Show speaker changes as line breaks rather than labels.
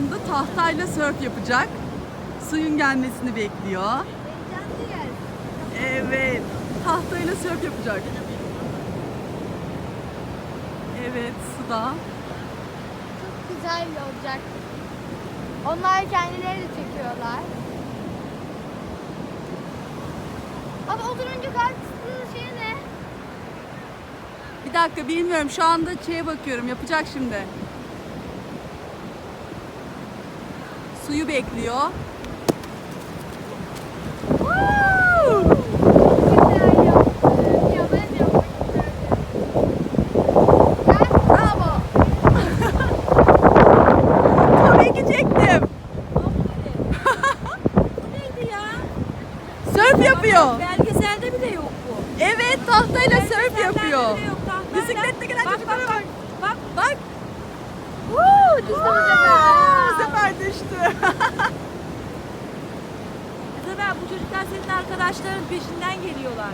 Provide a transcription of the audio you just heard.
anda tahtayla sörf yapacak. Suyun gelmesini bekliyor. Evet. Tahtayla sörf yapacak. Evet suda.
Çok güzel olacak. Onlar kendileri de çekiyorlar. Ama o turuncu kartlı şey ne?
Bir dakika bilmiyorum şu anda şeye bakıyorum yapacak şimdi.
Neydi ya?
Sörf yapıyor.
Belgeselde bile yok bu.
Evet tahtayla sörf yapıyor.
bile yok, tahtayla.
Bisikletle gelen
Bak,
çocuklara
bak,
bak.
Bak
Bak.
Woo, düştü bu sefer.
Bu sefer düştü.
Sefer bu çocuklar senin arkadaşların peşinden geliyorlar.